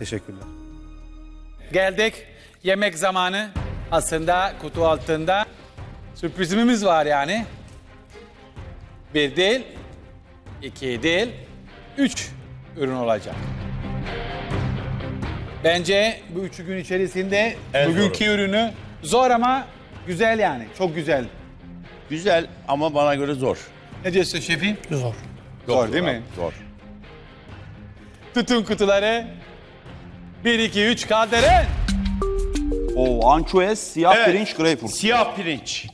Teşekkürler. Geldik. Yemek zamanı. Aslında kutu altında sürprizimiz var yani. Bir değil, iki değil, üç ürün olacak. Bence bu üç gün içerisinde En bugünkü ürünü zor ama güzel yani. Çok güzel. Güzel ama bana göre zor. Ne diyorsun şefim? Zor. Zor değil mi? Zor. Tutun kutuları. Bir, iki, üç kaldırın. Oo, ançuez, siyah Evet. pirinç, greyfurt. Siyah pirinç.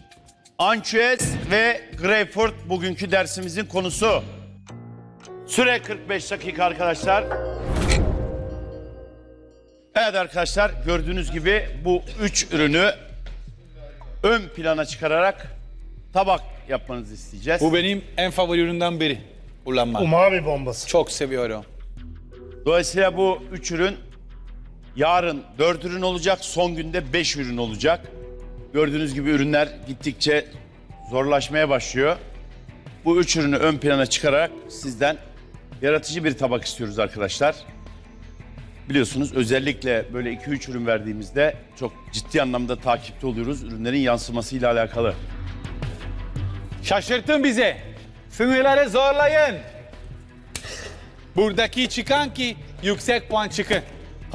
Ançuez ve greyfurt bugünkü dersimizin konusu. Süre 45 dakika arkadaşlar. Evet arkadaşlar gördüğünüz gibi bu üç ürünü ön plana çıkararak tabak yapmanızı isteyeceğiz. Bu benim en favori üründen biri. Ulanma. Umami bombası. Çok seviyorum. Dolayısıyla bu üç ürün yarın dört ürün olacak, son günde beş ürün olacak. Gördüğünüz gibi ürünler gittikçe zorlaşmaya başlıyor. Bu üç ürünü ön plana çıkararak sizden yaratıcı bir tabak istiyoruz arkadaşlar. Biliyorsunuz özellikle böyle 2-3 ürün verdiğimizde çok ciddi anlamda takipte oluyoruz ürünlerin yansımasıyla alakalı. Şaşırtın bizi. Sınırları zorlayın. Buradaki çıkan ki yüksek puan çıkın.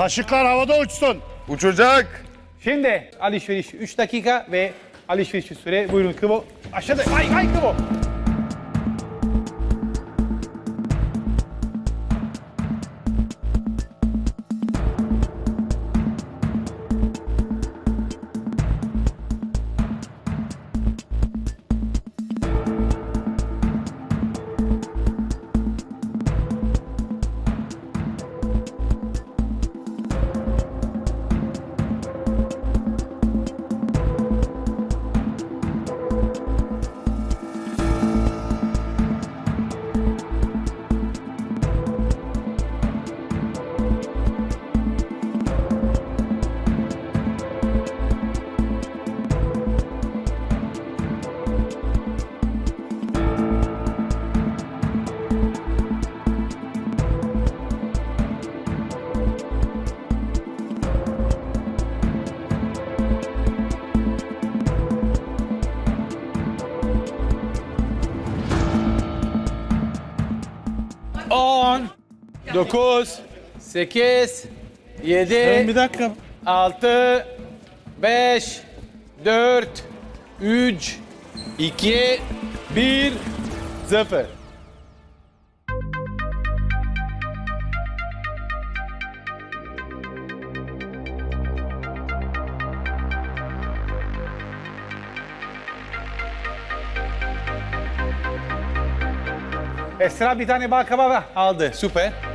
Kaşıklar havada uçsun. Uçacak. Şimdi alışveriş 3 dakika ve alışveriş süre buyurun Kıvo. Aşağıda ay ay Kıvo. 9 8 7 bir dakika. 6 5 4 3 2 1 0 Esra bir tane balkaba aldı. Süper.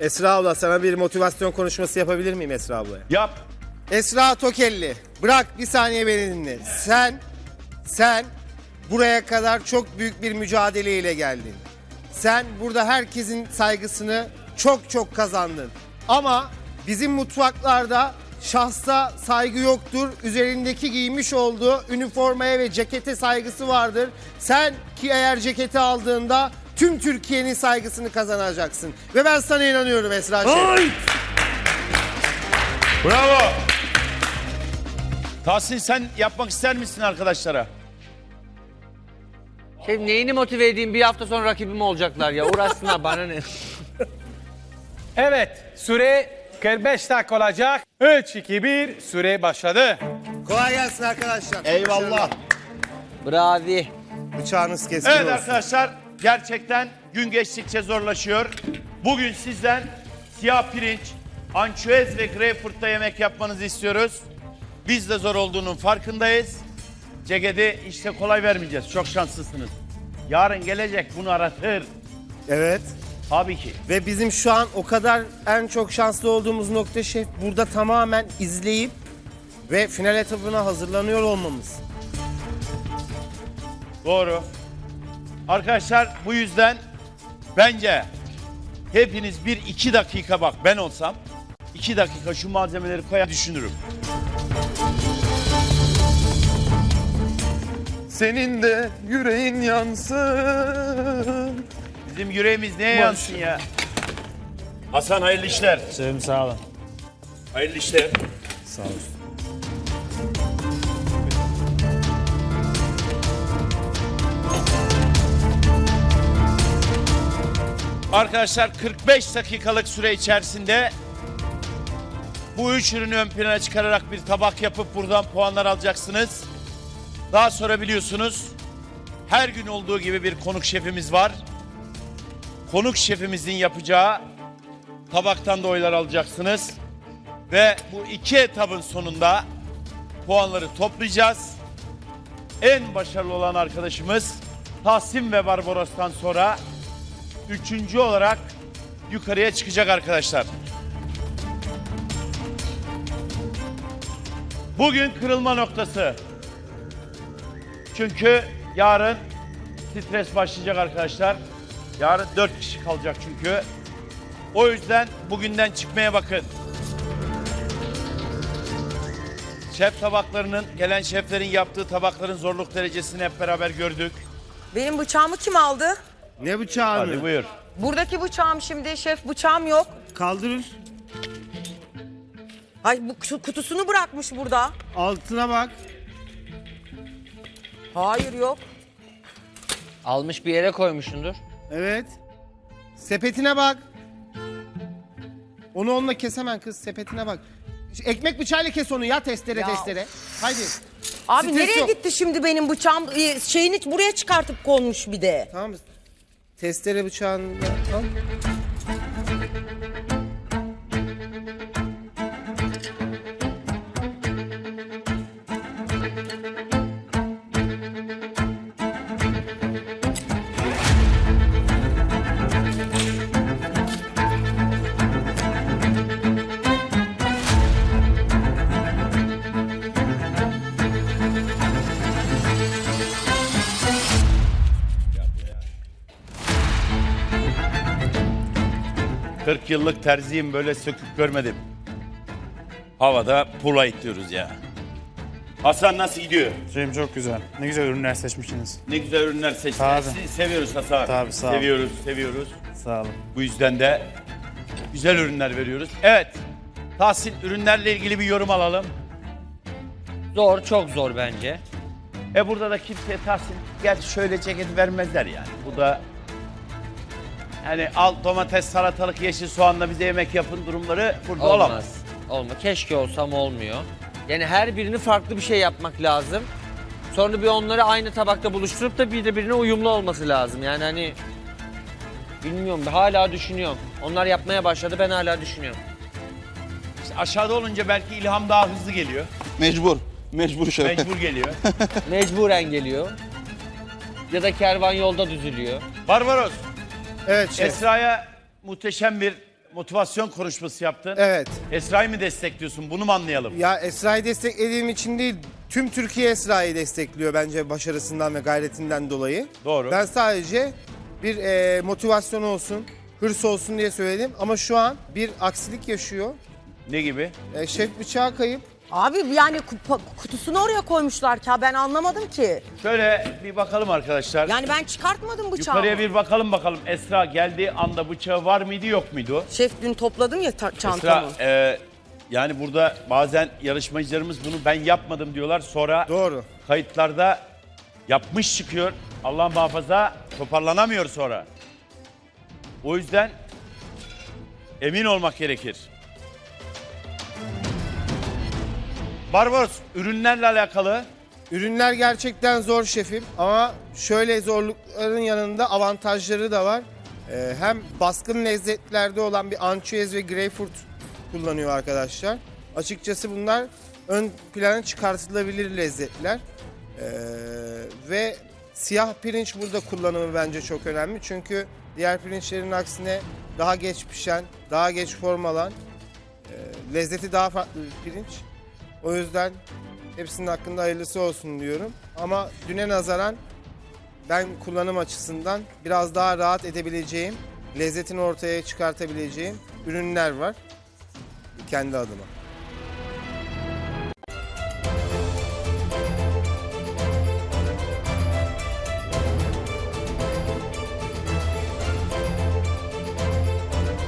Esra abla sana bir motivasyon konuşması yapabilir miyim Esra ablaya? Yap. Esra Tokelli bırak bir saniye beni dinle. Sen, sen buraya kadar çok büyük bir mücadeleyle geldin. Sen burada herkesin saygısını çok çok kazandın. Ama bizim mutfaklarda şahsa saygı yoktur. Üzerindeki giymiş olduğu üniformaya ve cekete saygısı vardır. Sen ki eğer ceketi aldığında tüm Türkiye'nin saygısını kazanacaksın. Ve ben sana inanıyorum Esra Şef. Bravo. Tahsin sen yapmak ister misin arkadaşlara? Şef neyini motive edeyim bir hafta sonra rakibim olacaklar ya uğraşsınlar bana ne. Evet, süre 45 dakika olacak. 3, 2, 1, süre başladı. Kolay gelsin arkadaşlar. Eyvallah. Bravi. Bıçağınız keskin Evet olsun. arkadaşlar gerçekten gün geçtikçe zorlaşıyor. Bugün sizden siyah pirinç, ançuez ve greyfurt'ta yemek yapmanızı istiyoruz. Biz de zor olduğunun farkındayız. Ceketi işte kolay vermeyeceğiz. Çok şanslısınız. Yarın gelecek bunu aratır. Evet. Tabii ki. Ve bizim şu an o kadar en çok şanslı olduğumuz nokta şef burada tamamen izleyip ve final etabına hazırlanıyor olmamız. Doğru. Arkadaşlar bu yüzden Bence hepiniz bir iki dakika bak ben olsam iki dakika şu malzemeleri koyar düşünürüm. Senin de yüreğin yansın. Bizim yüreğimiz neye yansın ya? Hasan hayırlı işler. Sevim sağ olun. Hayırlı işler. Sağ olun. Arkadaşlar 45 dakikalık süre içerisinde bu üç ürünü ön plana çıkararak bir tabak yapıp buradan puanlar alacaksınız. Daha sonra biliyorsunuz her gün olduğu gibi bir konuk şefimiz var. Konuk şefimizin yapacağı tabaktan da oylar alacaksınız. Ve bu iki etabın sonunda puanları toplayacağız. En başarılı olan arkadaşımız Tahsin ve Barbaros'tan sonra üçüncü olarak yukarıya çıkacak arkadaşlar. Bugün kırılma noktası. Çünkü yarın stres başlayacak arkadaşlar. Yarın dört kişi kalacak çünkü. O yüzden bugünden çıkmaya bakın. Şef tabaklarının, gelen şeflerin yaptığı tabakların zorluk derecesini hep beraber gördük. Benim bıçağımı kim aldı? Ne bıçağı Hadi mı? buyur. Buradaki bıçağım şimdi şef bıçağım yok. Kaldırır. Ay bu kutu- kutusunu bırakmış burada. Altına bak. Hayır yok. Almış bir yere koymuşsundur. Evet. Sepetine bak. Onu onunla kesemen kız. Sepetine bak. Şu Ekmek bıçağıyla kes onu ya testere Ya. testere. Haydi. Abi Stres nereye yok. gitti şimdi benim bıçağım? Ee, Şeyini buraya çıkartıp konmuş bir de. Tamam mı? Testere bıçağını al. 40 yıllık terziyim böyle sökük görmedim. Havada pula diyoruz ya. Hasan nasıl gidiyor? Sevim çok güzel. Ne güzel ürünler seçmişsiniz. Ne güzel ürünler. Sizi seviyoruz Hasan. Tabii, sağ ol. Seviyoruz, seviyoruz. Sağ olun. Bu yüzden de güzel ürünler veriyoruz. Evet. Tahsin ürünlerle ilgili bir yorum alalım. Zor, çok zor bence. E burada da kimseye Tahsin gel şöyle ceketi vermezler yani. Bu da yani al domates, salatalık, yeşil soğanla bize yemek yapın durumları burada Olmaz. olamaz. Olmaz. Keşke olsam olmuyor. Yani her birini farklı bir şey yapmak lazım. Sonra bir onları aynı tabakta buluşturup da birbirine uyumlu olması lazım. Yani hani bilmiyorum hala düşünüyorum. Onlar yapmaya başladı ben hala düşünüyorum. İşte aşağıda olunca belki ilham daha hızlı geliyor. Mecbur. Mecbur şef. Mecbur geliyor. Mecburen geliyor. Ya da kervan yolda düzülüyor. Barbaros, Evet şef. Esra'ya muhteşem bir motivasyon konuşması yaptın. Evet. Esra'yı mı destekliyorsun? Bunu mu anlayalım? Ya Esra'yı desteklediğim için değil, tüm Türkiye Esra'yı destekliyor bence başarısından ve gayretinden dolayı. Doğru. Ben sadece bir e, motivasyon olsun, hırs olsun diye söyledim. Ama şu an bir aksilik yaşıyor. Ne gibi? E, şef bıçağı kayıp. Abi yani kupa- kutusunu oraya koymuşlar ki ben anlamadım ki. Şöyle bir bakalım arkadaşlar. Yani ben çıkartmadım bıçağı. Yukarıya bir bakalım bakalım. Esra geldiği anda bıçağı var mıydı yok muydu? Şef dün topladım ya ta- Esra çantamı. e, yani burada bazen yarışmacılarımız bunu ben yapmadım diyorlar. Sonra Doğru. kayıtlarda yapmış çıkıyor. Allah muhafaza toparlanamıyor sonra. O yüzden emin olmak gerekir. Barbaros ürünlerle alakalı Ürünler gerçekten zor şefim ama şöyle zorlukların yanında avantajları da var. Ee, hem baskın lezzetlerde olan bir ançüez ve greyfurt kullanıyor arkadaşlar. Açıkçası bunlar ön plana çıkartılabilir lezzetler. Ee, ve siyah pirinç burada kullanımı bence çok önemli. Çünkü diğer pirinçlerin aksine daha geç pişen, daha geç formalan, e, lezzeti daha farklı bir pirinç. O yüzden hepsinin hakkında hayırlısı olsun diyorum. Ama düne nazaran ben kullanım açısından biraz daha rahat edebileceğim, lezzetini ortaya çıkartabileceğim ürünler var kendi adıma.